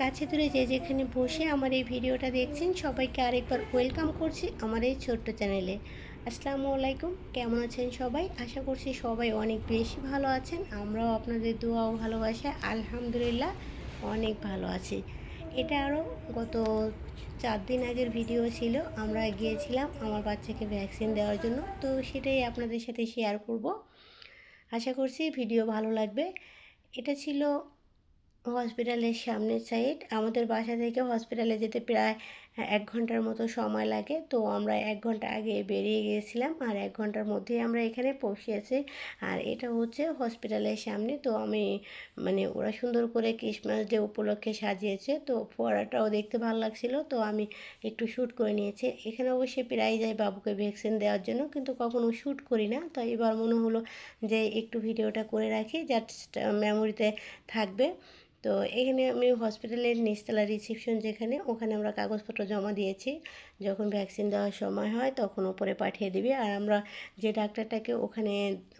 কাছে দূরে যে যেখানে বসে আমার এই ভিডিওটা দেখছেন, সবাইকে আরেকবার ওয়েলকাম করছি আমার এই ছোট্ট চ্যানেলে আসসালামু আলাইকুম, কেমন আছেন সবাই? আশা করছি সবাই অনেক বেশি ভালো আছেন, আমরাও আপনাদের দোয়া ও ভালোবাসায়, আলহামদুলিল্লাহ অনেক ভালো আছি। এটা আরও গত চার দিন আগের ভিডিও ছিল, আমরা গিয়েছিলাম আমার বাচ্চাকে ভ্যাকসিন দেওয়ার জন্য, তো সেটাই আপনাদের সাথে শেয়ার করব। আশা করছি ভিডিও ভালো লাগবে। এটা ছিল হসপিটালের সামনের সাইড আমাদের বাসা থেকে হসপিটালে যেতে প্রায় এক ঘণ্টার মতো সময় লাগে। তো আমরা এক ঘণ্টা আগে বেরিয়ে গিয়েছিলাম আর এক ঘণ্টার মধ্যেই আমরা এখানে পৌঁছেছি আর এটা হচ্ছে হসপিটালের সামনে। তো আমি মানে ওরা সুন্দর করে ক্রিসমাস ডে উপলক্ষে সাজিয়েছে। তো ফোয়ারাটাও দেখতে ভালো লাগছিল। তো আমি একটু শ্যুট করে নিয়েছি। এখানে অবশ্যই প্রায় যাই বাবুকে ভ্যাকসিন দেওয়ার জন্য, কিন্তু কখনো শ্যুট করি না। তো এবার মনে হলো যে একটু ভিডিওটা করে রাখি জাস্ট মেমোরিতে থাকবে। তো এখানে আমি হসপিটালের নিচতলা রিসিপশন যেখানে, ওখানে আমরা কাগজপত্র জমা দিয়েছি। যখন ভ্যাকসিন দেওয়ার সময় হয়, তখন ওপরে পাঠিয়ে দিবে। আর আমরা যে ডাক্তারটাকে ওখানে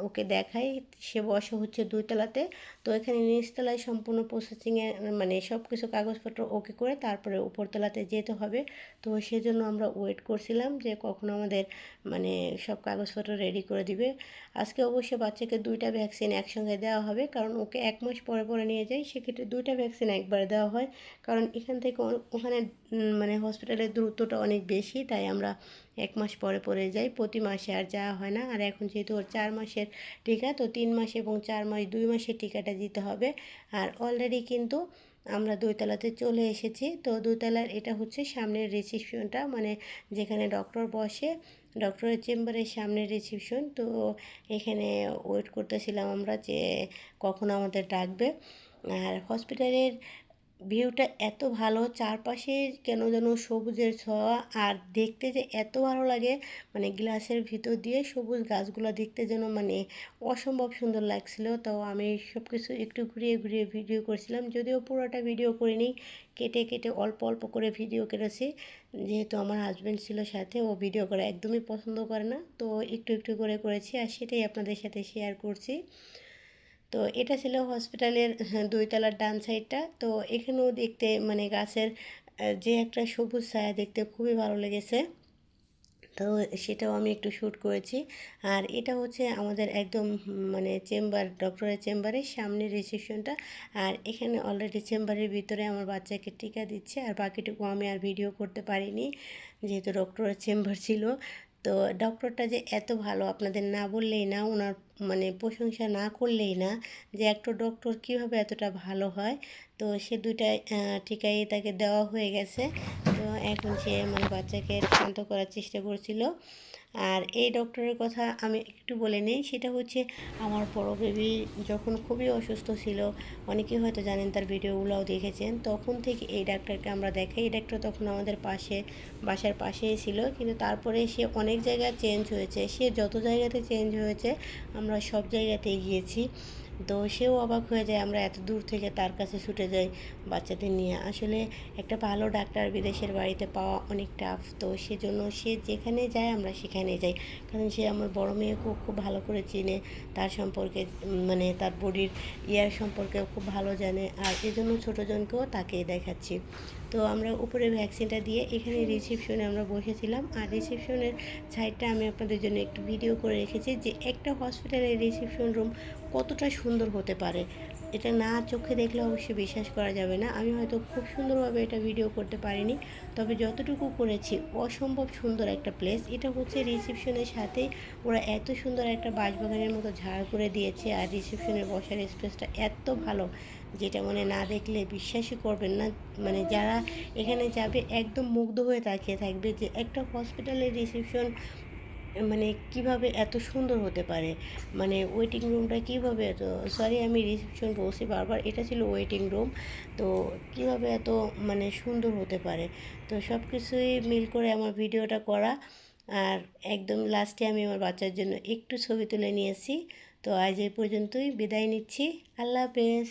ওকে দেখাই, সে বসে হচ্ছে দুইতলাতে তো এখানে নিচতলায় সম্পূর্ণ প্রসেসিংয়ে মানে সব কিছু কাগজপত্র ওকে করে তারপরে উপরতলাতে যেতে হবে। তো সেজন্য আমরা ওয়েট করছিলাম যে কখন আমাদের মানে সব কাগজপত্র রেডি করে দিবে। আজকে অবশ্যই বাচ্চাকে দুইটা ভ্যাকসিন একসঙ্গে দেওয়া হবে, কারণ ওকে এক মাস পরে পরে নিয়ে যাই, সেক্ষেত্রে দুইটা ভ্যাকসিন একবার দেওয়া হয়। কারণ এখান থেকে ওখানে মানে হসপিটালের দূরত্বটা অনেক বেশি, তাই আমরা এক মাস পরে পরে যাই। প্রতি মাসে আর যাওয়া হয় না। আর এখন যেহেতু ওর চার মাসের টিকা, তো তিন মাস এবং চার মাস, দুই মাসের টিকাটা দিতে হবে। আর অলরেডি কিন্তু আমরা দুইতলাতে চলে এসেছি। তো দুইতলার এটা হচ্ছে সামনের রিসিপশনটা মানে যেখানে ডক্টর বসে ডক্টরের চেম্বারের সামনের রিসিপশন তো এখানে ওয়েট করতেছিলাম আমরা যে কখন আমাদের ডাকবে। আর হসপিটালের ভিউটা এত ভালো, চারপাশে কেন যেন সবুজের ছোঁয়া আর দেখতে যে এত ভালো লাগে মানে গ্লাসের ভিতর দিয়ে সবুজ গাছগুলো দেখতে যেন মানে অসম্ভব সুন্দর লাগছিল। তো আমি সব কিছু একটু ঘুরিয়ে ঘুরিয়ে ভিডিও করছিলাম, যদিও পুরোটা ভিডিও করিনি, কেটে কেটে অল্প অল্প করে ভিডিও কেটেছি যেহেতু আমার হাজব্যান্ড ছিল সাথে, ও ভিডিও করা একদমই পছন্দ করে না, তো একটু একটু করে করেছি আর সেটাই আপনাদের সাথে শেয়ার করছি। তো এটা ছিল হসপিটালের হ্যাঁ, দুইতলার ডান সাইডটা। তো এখানেও দেখতে মানে গাছের যে একটা সবুজ ছায়া দেখতে খুবই ভালো লেগেছে। তো সেটাও আমি একটু শ্যুট করেছি। আর এটা হচ্ছে আমাদের একদম মানে চেম্বার ডক্টরের চেম্বারের সামনে রিসেপশনটা। আর এখানে অলরেডি চেম্বারের ভিতরে আমার বাচ্চাকে টিকা দিচ্ছে। আর বাকিটুকু আমি আর ভিডিও করতে পারিনি যেহেতু ডক্টরের চেম্বার ছিল। তো ডক্টরটা যে এত ভালো আপনাদের না বললেই না ওনার মানে প্রশংসা না করলেই না যে একটা ডক্টর কীভাবে এতটা ভালো হয়। তো সে দুইটা টিকাই তাকে দেওয়া হয়ে গেছে। তো এখন সে মানে বাচ্চাকে শান্ত করার চেষ্টা করছিল। আর এই ডক্টরের কথা আমি একটু বলে নিই, সেটা হচ্ছে আমার বড় বেবি যখন খুবই অসুস্থ ছিল, অনেকে হয়তো জানেন তার ভিডিওগুলোও দেখেছেন, তখন থেকে এই ডাক্তারকে আমরা দেখাই। এই ডাক্তার তখন আমাদের পাশে, বাসার পাশেই ছিল। কিন্তু তারপরে সে অনেক জায়গায় চেঞ্জ হয়েছে। সে যত জায়গাতে চেঞ্জ হয়েছে, আমরা সব জায়গাতেই গিয়েছি। তো সেও অবাক হয়ে যায়, আমরা এত দূর থেকে তার কাছে ছুটে যাই বাচ্চাদের নিয়ে। আসলে একটা ভালো ডাক্তার বিদেশের বাড়িতে পাওয়া অনেক টাফ তো সেজন্য সে যেখানে যায় আমরা সেখানে যাই। কারণ সে আমার বড় মেয়েকেও খুব ভালো করে চিনে, তার সম্পর্কে মানে তার বডির ইয়ার সম্পর্কেও খুব ভালো জানে, আর এজন্য ছোটোজনকেও তাকেই দেখাচ্ছি। তো আমরা উপরে ভ্যাকসিনটা দিয়ে এখানে রিসিপশনে আমরা বসেছিলাম। আর রিসিপশনের সাইডটা আমি আপনাদের জন্য একটু ভিডিও করে রেখেছি যে একটা হসপিটালের রিসিপশন রুম কতটা সুন্দর হতে পারে। এটা না চোখে দেখলে অবশ্যই বিশ্বাস করা যাবে না। আমি হয়তো খুব সুন্দরভাবে এটা ভিডিও করতে পারিনি, তবে যতটুকু করেছি, অসম্ভব সুন্দর একটা প্লেস এটা হচ্ছে রিসেপশনের সাথে ওরা এত সুন্দর একটা বাঁশবাগানের মতো ঝাড় করে দিয়েছে, আর রিসিপশনের বসার স্পেসটা এত ভালো, যেটা মানে না দেখলে বিশ্বাসই করবেন না। মানে যারা এখানে যাবে একদম মুগ্ধ হয়ে তাকিয়ে থাকবে যে একটা হসপিটালের রিসিপশন মানে কীভাবে এত সুন্দর হতে পারে? মানে ওয়েটিং রুমটা কীভাবে এত সরি আমি রিসেপশন বলছি বারবার, এটা ছিল ওয়েটিং রুম তো কীভাবে এত মানে সুন্দর হতে পারে? তো সব কিছুই মিল করে আমার ভিডিওটা করা, আর একদম লাস্টে আমি আমার বাচ্চার জন্য একটু ছবি তুলে নিয়েছি, তো আজ এই পর্যন্তই, বিদায় নিচ্ছি, আল্লাহ হাফেজ।